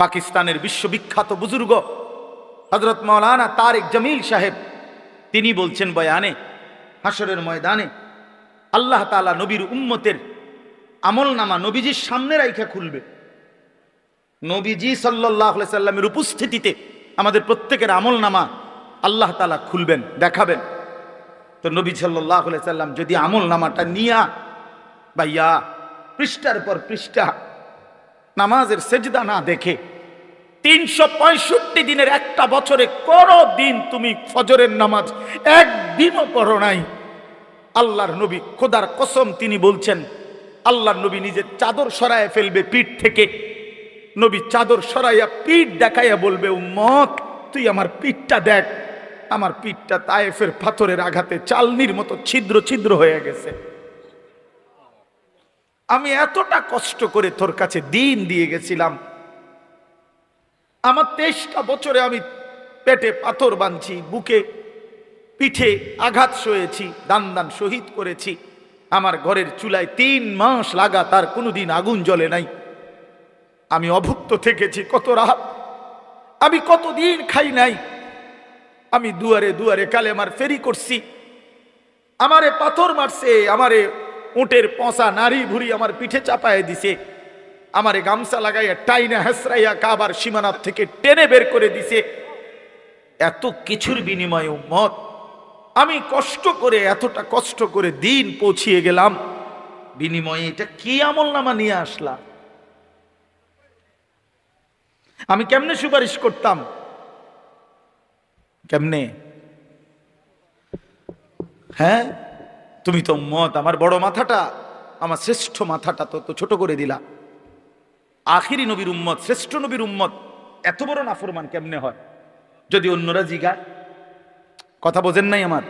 পাকিস্তানের বিশ্ববিখ্যাত বুজুর্গ হজরত মৌলানা তারেক জামিল সাহেব। তিনি বলছেন, বয়ানে হাসরের ময়দানে আল্লাহ তালা নবীর উম্মতের আমল নামা নবীজির সামনে রাইখা খুলবে। নবীজি সাল্লাহ সাল্লামের উপস্থিতিতে আমাদের প্রত্যেকের আমল নামা আল্লাহ তালা খুলবেন, দেখাবেন। তো নবী সাল্লাহ সাল্লাম যদি আমল নামাটা নিয়া ভাইয়া পৃষ্ঠার পর পৃষ্ঠা নামাজের সেজদা না দেখে তিনশো পঁয়ষট্টি দিনের একটা বছরে কোনো দিন তুমি ফজরের নামাজ একদিনও পড়ো নাই। আল্লাহর নবী খোদার কসম তিনি বলছেন, আল্লাহর নবী নিজের চাদর সরায় ফেলবে পিঠ থেকে। নবী চাদর সরাইয়া পিঠ দেখাইয়া বলবে, উম্মত, তুই আমার পিঠটা দেখ। আমার পিঠটা তায়েফের পাথরের আঘাতে চালনির মতো ছিদ্র ছিদ্র হয়ে গেছে। আমি এতটা কষ্ট করে তোর কাছে দিন দিয়ে গেছিলাম। আমার তেইশটা বছরে আমি পেটে পাথর বাঁধছি, বুকে পিঠে আঘাত সয়েছি, দান দান শহীদ করেছি। আমার ঘরের চুলায় তিন মাস লাগা তার কোনোদিন আগুন জ্বলে নাই। আমি অভুক্ত থেকেছি কত রাত। আমি কতদিন খাই নাই। আমি দুয়ারে দুয়ারে কালেমার ফেরি করছি। আমারে পাথর মারছে, আমারে উটের পচা নারী ভুরি আমার পিঠে চাপায় দিছে। আমারে গামছা লাগাইয়া টাইনা হেসরাইয়া কাবার সীমানার থেকে টেনে বের করে দিছে। এত কিছুর বিনিময়ে মত আমি কষ্ট করে, এতটা কষ্ট করে দিন পৌঁছিয়ে গেলাম। বিনিময়ে এটা কি আমল নামা নিয়ে আসলাম? আমি কেমনে সুপারিশ করতাম? কেমনে? হ্যাঁ? তুমি তো মত, আমার বড় মাথাটা, আমার শ্রেষ্ঠ মাথাটা তো তো ছোট করে দিলা। আখিরি নবীর উম্মত, শ্রেষ্ঠ নবীর উম্মত, এত বড় নাফরমান কেমনে হয়? যদি অন্যরা জিগায়? কথা বোঝেন নাই আমার?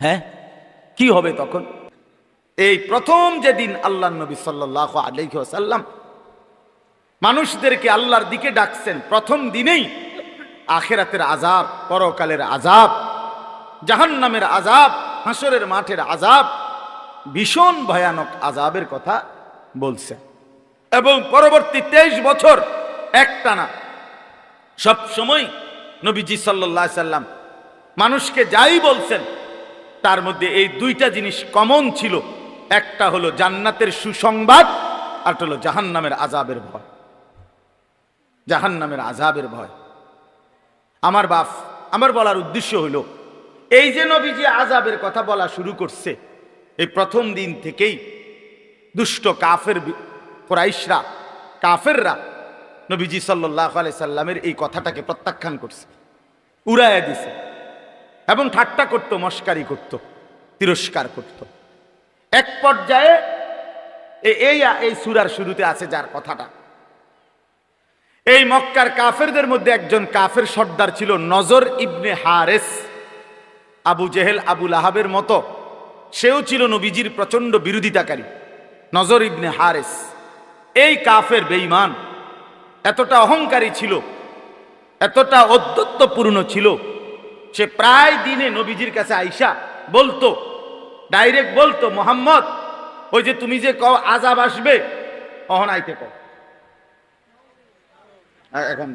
হ্যাঁ? কি হবে তখন? এই প্রথম যেদিন আল্লাহ নবী সাল্লাহ আলাইসাল্লাম মানুষদেরকে আল্লাহর দিকে ডাকছেন, প্রথম দিনেই আখেরাতের আজাব পরকালের আজাব জাহান্নামের আজাব হাসরের মাঠের আজাব ভীষণ ভয়ানক আজাবের কথা বলছে। এবং পরবর্তী তেইশ বছর একটানা সব সময় নবীজি সাল্লাহ সাল্লাম মানুষকে যাই বলছেন, তার মধ্যে এই দুইটা জিনিস কমন ছিল। একটা হলো জান্নাতের সুসংবাদ, আর হলো জাহান্নামের আজাবের ভয়। জাহান্নামের আজাবের ভয়। আমার বাপ, আমার বলার উদ্দেশ্য হলো এই যে নবীজি আজাবের কথা বলা শুরু করছে, এই প্রথম দিন থেকেই দুষ্ট কাফের কোরাইশরা, কাফেররা নবীজি সাল্লাহ সাল্লামের এই কথাটাকে প্রত্যাখ্যান করছে, উড়াইয়া দিছে এবং ঠাট্টা করত, মস্কারি করত, তিরস্কার করত। এক পর্যায়ে এই এই সুরার শুরুতে আছে যার কথাটা। এই মক্কার কাফেরদের মধ্যে একজন কাফের সর্দার ছিল নজর ইবনে হারেস। আবু জেহেল আবুল আহাবের মতো, সেও ছিল নবীজির প্রচণ্ড বিরোধিতাকারী। নজর ইবনে হারেস, এই কাফের বেঈমান, এতটা অহংকারী ছিল, এতটা অদ্যত্বপূর্ণ ছিল, সে প্রায় দিনে নবীজির কাছে আইসা বলতো, ডাইরেক্ট বলতো, মোহাম্মদ, ওই যে তুমি যে কও আজাব আসবে অহন আইতে কও এখন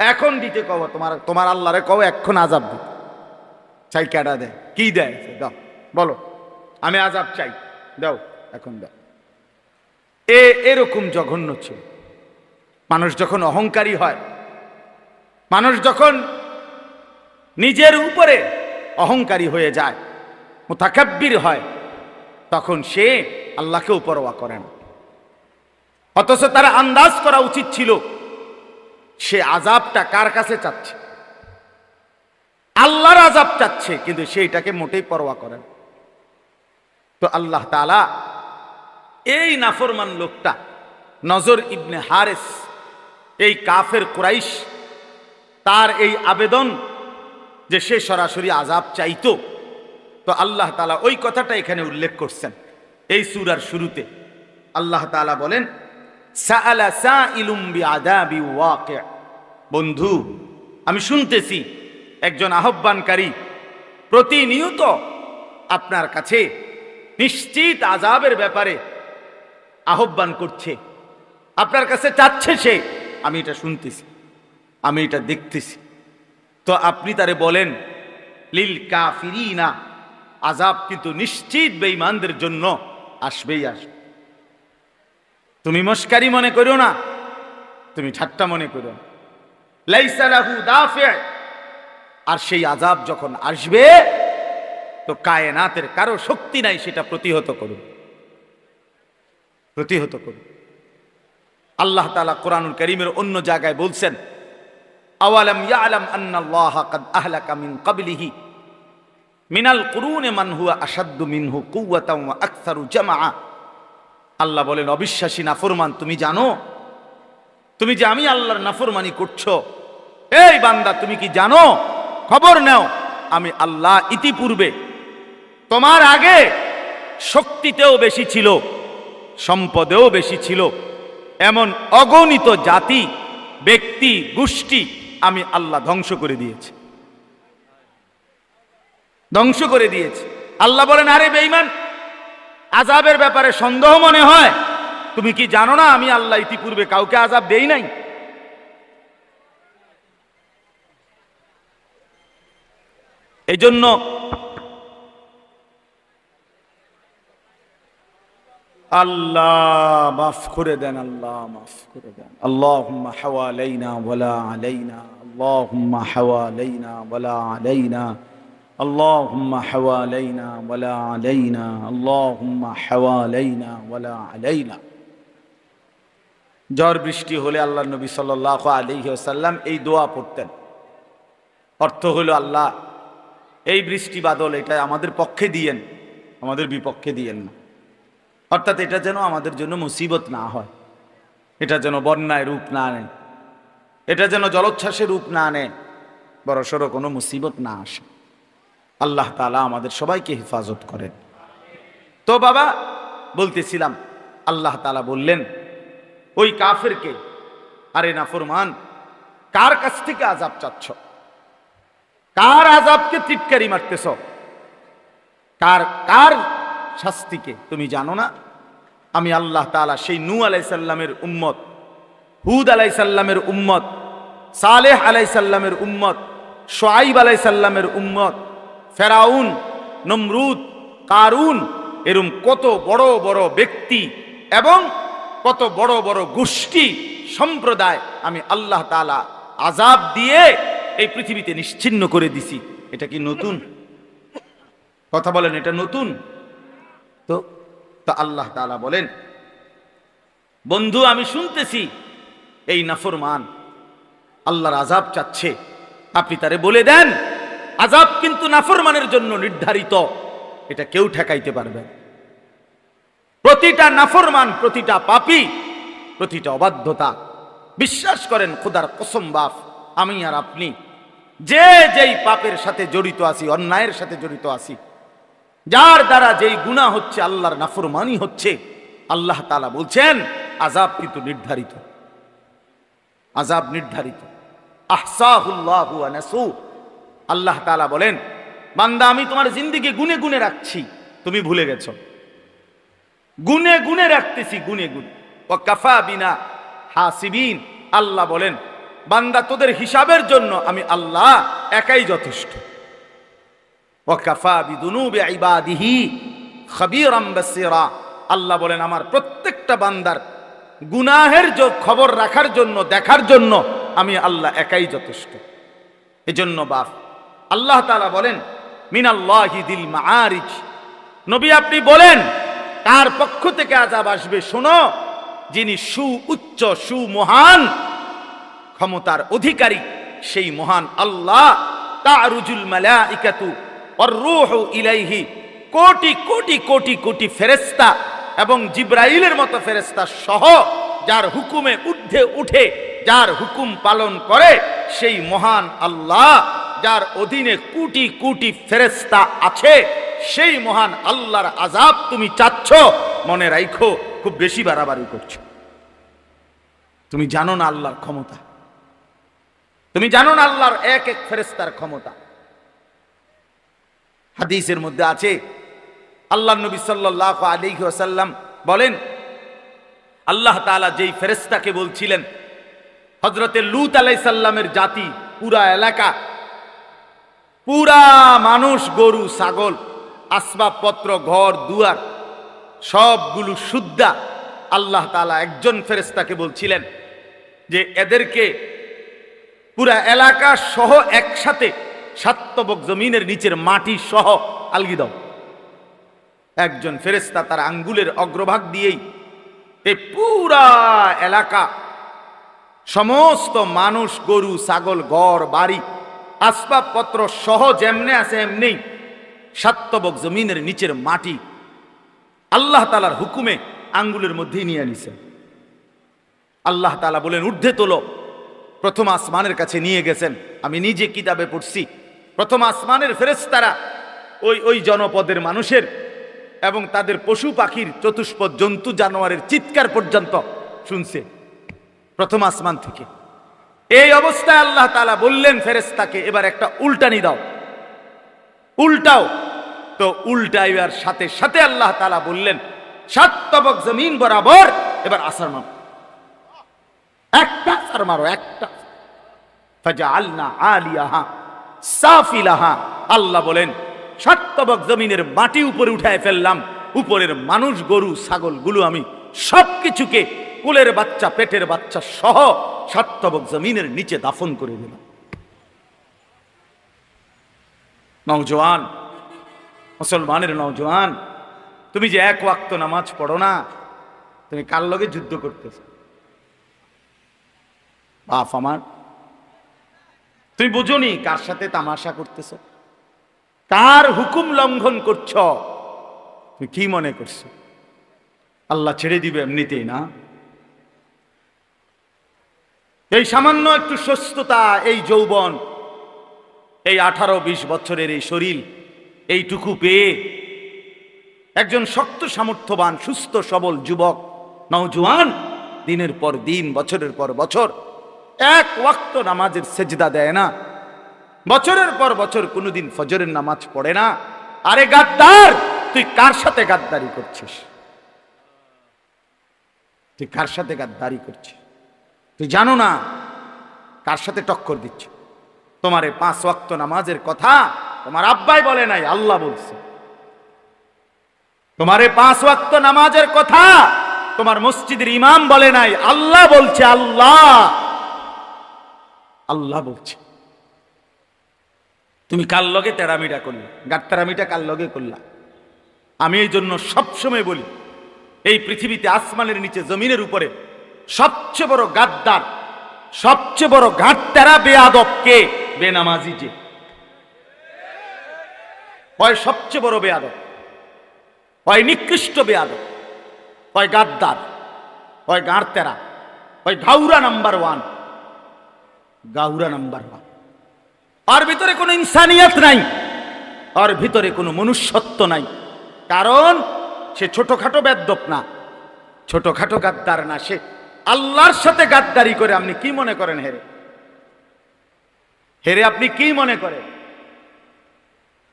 এখন দিতে কব তোমার তোমার আল্লাহরে কও এখন আজাব দিতে। চাই কেডা দেয় কি দেয়? দাও, বলো। আমি আজাব চাই। দাও, এখন দাও। এ এরকম জঘন্য ছিল। মানুষ যখন অহংকারী হয়, মানুষ যখন নিজের উপরে অহংকারী হয়ে যায়, মোতাকাব্বির হয়, তখন সে আল্লাহকেও পরোয়া করে না। অথচ তারা আন্দাজ করা উচিত ছিল, সে আজাবটা কার কাছে চাচ্ছে? আল্লাহর আজাব চাচ্ছে, কিন্তু সেইটাকে মোটেই পরোয়া করেন তো আল্লাহ তালা এই নাফরমান লোকটা, নজর ইবনে হারেস, এই কাফের কুরাইশ, তার এই আবেদন যে সে সরাসরি আজাব চাইতো, তো আল্লাহ তালা ওই কথাটা এখানে উল্লেখ করছেন। এই সুরার শুরুতে আল্লাহ তালা বলেন বন্ধু, আমি শুনতেছি একজন আহ্বানকারী, প্রতিনিয়ত আপনার কাছে নিশ্চিত আজাবের ব্যাপারে আহ্বান করছে। আপনার কাছে চাচ্ছে সে, আমি এটা শুনতেছি, আমি এটা দেখতেছি। তো আপনি তারে বলেন, লিল কাফিরিনা আজাব কিন্তু নিশ্চিত বেঈমানদের জন্য আসবেই আসবে। তুমি মস্কারি মনে করো না, তুমি ঠাট্টা মনে করো না। লাইসা লাহু দাফি। আর সেই আজাব যখন আসবে, তো কায়নাতের কারও শক্তি নাই সেটা প্রতিহত করুন। প্রতিহত করুন। আল্লাহ তাআলা কোরআনুল করিমের অন্য জায়গায় বলছেন, আওয়ালাম ইয়ালাম আন্নাল্লাহ কাদ আহলাকা মিন কুরুনে মান হুয়া আসাদ্দু মিনহু আল্লাহ বলেন, অবিশ্বাসী নাফরমান, তুমি জানো? তুমি যে আমি আল্লাহর নাফরমানি করছ, এই বান্দা, তুমি কি জানো? খবর নাও, আমি আল্লাহ ইতিপূর্বে তোমার আগে শক্তিতেও বেশি ছিল, সম্পদেও বেশি ছিল। এমন অগণিত জাতি, ব্যক্তি, গোষ্ঠী আমি আল্লাহ ধ্বংস করে দিয়েছি। ধ্বংস করে দিয়েছি। আল্লাহ বলেন, আরে বেঈমান আজাবের ব্যাপারে সন্দেহ মনে হয়? তুমি কি জানো না আমি আল্লাহ ইতিপূর্বে কাউকে আজাব দেই নাই? এই জন্য আল্লাহ মাফ করে দেন আল্লাহ মাফ করে দেন আল্লাহুম্মা হাওয়ালাইনা ওয়ালা আলাইনা আল্লাহুম্মা হাওয়ালাইনা ওয়ালা আলাইনা اللهم حوالينا ولا علينا اللهم حوالينا ولا علينا ঝড় বৃষ্টি হলে আল্লাহ নবী সাল্লাহ আলহি সাল্লাম এই দোয়া পড়তেন অর্থ হলো আল্লাহ এই বৃষ্টি বাদল এটা আমাদের পক্ষে দিয়েন, আমাদের বিপক্ষে দিয়েন না। অর্থাৎ এটা যেন আমাদের জন্য মুসিবত না হয়, এটা যেন বন্যায় রূপ না নেয়, এটা যেন জলোচ্ছ্বাসের রূপ না নেয়, বড়সড় কোনো মুসিবত না আসে। আল্লাহ তালা আমাদের সবাইকে হেফাজত করেন। তো বাবা, বলতেছিলাম, আল্লাহ তালা বললেন, ওই কাফেরকে, আরে নাফরমান, কার কাছ থেকে আজাব চাচ্ছ? কার আজাবকে টিটকারি মারতেছ? কার কার শাস্তিকে? তুমি জানো না? আমি আল্লাহ তালা সেই নু আলাইসাল্লামের উম্মত, হুদ আলাইসাল্লামের উম্মত, সালেহ আলাইসাল্লামের উম্মত সোয়াইব আলাইসাল্লামের উম্মত, ফেরাউন, নমরুদ, কারুন, এরম কত বড় বড় ব্যক্তি এবং কত বড় বড় গোষ্ঠী সম্প্রদায় আমি আল্লাহ তালা আজাব দিয়ে এই পৃথিবীতে নিশ্চিন্ন করে দিছি। এটা কি নতুন? কথা বলেন এটা নতুন? তো তো আল্লাহ তালা বলেন বন্ধু আমি শুনতেছি এই নাফরমান আল্লাহর আজাব চাচ্ছে। আপনি তারে বলে দেন আজাব কিন্তু নাফরমানের জন্য নির্ধারিত। এটা কেউ ঠেকাইতে পারবে। প্রতিটা নাফরমান প্রতিটা পাপী প্রতিটা অবাধ্যতা। বিশ্বাস করেন খোদার কসম বাপ আমি আর আপনি যে যেই পাপের সাথে জড়িত আছি, অন্যায়ের সাথে জড়িত আছি, যার দ্বারা যেই গুণা হচ্ছে, আল্লাহর নাফরমানি হচ্ছে, আল্লাহ তালা বলছেন আজাব কিন্তু নির্ধারিত। আজাব নির্ধারিত। আল্লাহ তালা বলেন, বান্দা, আমি তোমার জিন্দিগি গুনে গুনে রাখছি, তুমি ভুলে গেছ। গুনে গুনে রাখতেছি, গুনে গুনে। ও কাফা বিনা হাসিবিন। আল্লাহ বলেন বান্দা তোদের হিসাবের জন্য আমি আল্লাহ একাই যথেষ্ট। আল্লাহ বলেন, আমার প্রত্যেকটা বান্দার গুনাহের খবর রাখার জন্য, দেখার জন্য আমি আল্লাহ একাই যথেষ্ট। এজন্য বাপ, আল্লাহ তালা বলেন, মিনাল্লাহি দিল মাআরিজ। নবী আপনি বলেন, তার পক্ষ থেকে আজাব আসবে। শোনো, যিনি সু, উচ্চ সুমহান ক্ষমতার অধিকারী, সেই মহান আল্লাহ, তারুজুল মালাইকাতু অর্রুহু ইলাইহি, কোটি কোটি কোটি কোটি ফেরেস্তা এবং জিব্রাইলের মতো ফেরেস্তা সহ যার হুকুমে ঊর্ধ্বে উঠে, যার হুকুম পালন করে, সেই মহান আল্লাহ, যার অধীনে কোটি কোটি ফেরেস্তা আছে, সেই মহান আল্লাহর আজাব তুমি চাচ্ছ, মনে রাখো খুব বেশি বাড়াবাড়ি করছ। তুমি জানো না আল্লাহর ক্ষমতা। তুমি জানো না আল্লাহর এক এক ফেরেস্তার ক্ষমতা? হাদিসের মধ্যে আছে আল্লাহ নবী সাল্লাহ আলী ওসাল্লাম বলেন, আল্লাহ তাআলা যেই ফেরেস্তাকে বলছিলেন হজরতে লুত আলাই সাল্লামের জাতি, পুরা এলাকা, পুরা মানুষ, গরু, ছাগল, আসবাবপত্র, ঘর, দুয়ার, সবগুলো শুদ্ধা আল্লাহ তাআলা একজন ফেরেস্তাকে বলছিলেন যে এদেরকে পুরা এলাকা সহ একসাথে সাত্তবক জমিনের নিচের মাটি সহ আলগি একজন ফেরেস্তা তার আঙ্গুলের অগ্রভাগ দিয়েই এই পুরা এলাকা, সমস্ত মানুষ, গরু, ছাগল, ঘর, বাড়ি, আসবাবপত্র সহ যেমনে আছে এমনি সাত্তবক জমিনের নিচের মাটি আল্লাহ তালার হুকুমে আঙ্গুলের মধ্যেই নিয়ে নিছেন আল্লাহ তালা বলেন, ঊর্ধ্বে তোলো। প্রথম আসমানের কাছে নিয়ে গেছেন। আমি নিজে কিতাবে পড়ছি। প্রথম আসমানের ফেরেস্তারা ওই ওই জনপদের মানুষের এবং তাদের পশু পাখির চতুষ্পদ জন্তু জানোয়ারের চিৎকার পর্যন্ত শুনছে প্রথম আসমান থেকে। এই অবস্থায় আল্লাহ তালা বললেন ফেরেস্তাকে এবার একটা উল্টানি দাও। উল্টাও। তো উল্টাইবার সাথে সাথে আল্লাহ তালা বললেন, সাত তবক জমিন বরাবর এবার আসার মারো একটা আসার মারো, একটা। ফাজা আল্লাহ আলিয়াহা, সাফিলাহা। আল্লাহ বলেন সাত জমিনের মাটি উপরে উঠায় ফেললাম, উপরের মানুষ, গরু, ছাগল, গুলো আমি সবকিছুকে কুলের বাচ্চা, পেটের বাচ্চা সহ সাতবক জমিনের নিচে দাফন করে দিলাম। নওজোয়ান, মুসলমানের নওজোয়ান, তুমি যে এক ওয়াক্ত নামাজ পড়ো না, তুমি কার লগে যুদ্ধ করতেছ? বাপ আমার। তুমি বুঝোনি কার সাথে তামাশা করতেছ? কার হুকুম লঙ্ঘন করছ? তুমি কি মনে করছ? আল্লাহ ছেড়ে দিবে এমনিতেই, না? এই সামান্য একটু সুস্থতা, এই যৌবন, এই আঠারো বিশ বছরের এই শরীর, এইটুকু পেয়ে একজন শক্ত সামর্থ্যবান, সুস্থ, সবল যুবক, নওজোয়ান, দিনের পর দিন, বছরের পর বছর এক ওয়াক্ত নামাজের সেজদা দেয় না। বছরের পর বছর কোনোদিন ফজরের নামাজ পড়ে না। আরে গাদ্দার, তুই কার সাথে গাদ্দারি করছিস? তুই কার সাথে গাদ্দারি করছিস? তুই জানো না কার সাথে টক্কর দিচ্ছ তোমার এই পাঁচ ওয়াক্ত নামাজের কথা তোমার আব্বাই বলে নাই, আল্লাহ বলছে। তোমার এই পাঁচ ওয়াক্ত নামাজের কথা তোমার মসজিদের ইমাম বলে নাই, আল্লাহ বলছে, আল্লাহ। আল্লাহ বলছে। তুমি কার লগে তেরামিটা করলে? গাত্তারামিটা কার লগে করলা? আমি এই জন্য সবসময় বলি, এই পৃথিবীতে আসমানের নিচে জমিনের উপরে সবচেয়ে বড় গাদ্দার, সবচেয়ে বড় ঘাটতেরা বেয়াদব কে? বেনামাজি যে। হয় সবচেয়ে বড় বেয়াদব, হয় নিকৃষ্ট বেয়াদব, হয় গাদ্দার, হয় গাঁড়তেরা, হয় ঘাউরা নাম্বার ওয়ান। গাউরা নাম্বার ওয়ান। আর ভিতরে কোনো ইনসানিয়ত নাই, আর ভিতরে কোনো মনুষ্যত্ব নাই। কারণ সে ছোটখাটো বেদ্যপ না, ছোটখাটো গাদ্দার না। সে আল্লাহর সাথে গাদ্দারি করে, আপনি কি মনে করেন হেরে? হেরে আপনি কি মনে করেন?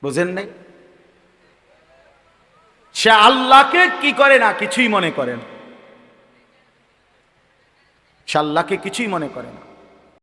বুঝেন নাই? সে আল্লাহকে কি করে না কিছুই মনে করেন? সে আল্লাহকে কিছুই মনে করে না।